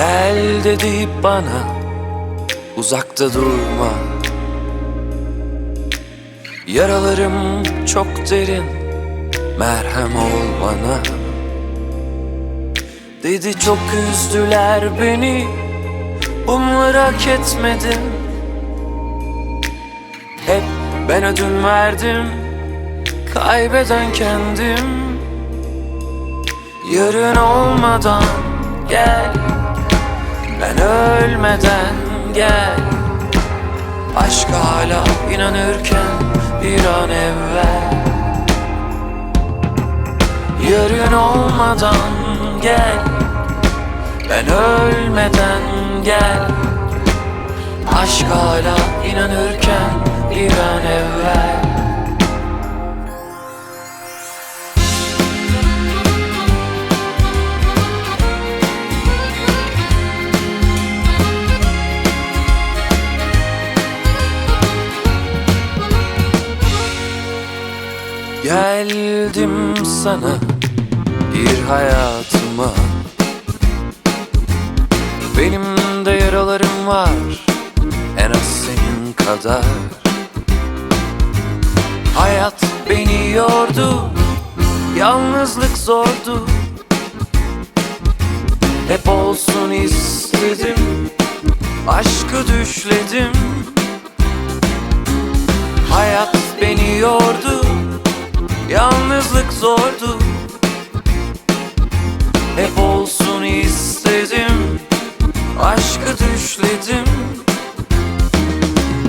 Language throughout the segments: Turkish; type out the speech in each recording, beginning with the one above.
Gel dedi bana uzakta durma. Yaralarım çok derin merhem ol bana. Dedi çok üzdüler beni bunları hak etmedim Hep ben ödün verdim kaybeden kendim. Yarın olmadan gel Ben ölmeden gel. Aşka hala inanırken bir an evvel. Yarın olmadan gel. Ben ölmeden gel. Aşka hala inanırken bir an evvel Geldim sana bir hayatıma. Benim de yaralarım var en az senin kadar. Hayat beni yordu, yalnızlık zordu. Hep olsun istedim, aşkı düşledim. Hayat beni yordu, Yalnızlık zordu. Hep olsun istedim. Aşkı düşledim.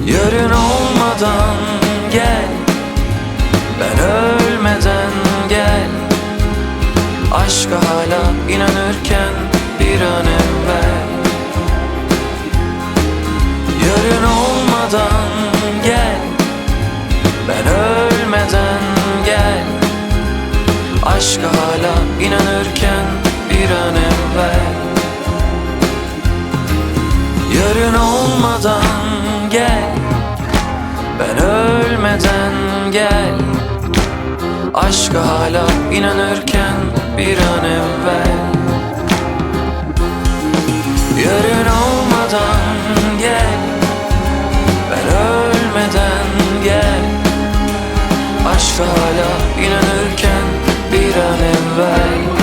Yarın olmadan gel. Ben ölmeden gel. Aşka hala inanırken bir an evvel Aşka hala inanırken bir an evvel. Yarın olmadan gel Ben ölmeden gel. Aşka hala inanırken bir an evvel. Yarın olmadan gel Ben ölmeden gel. Aşka hala inanırken bir an evvel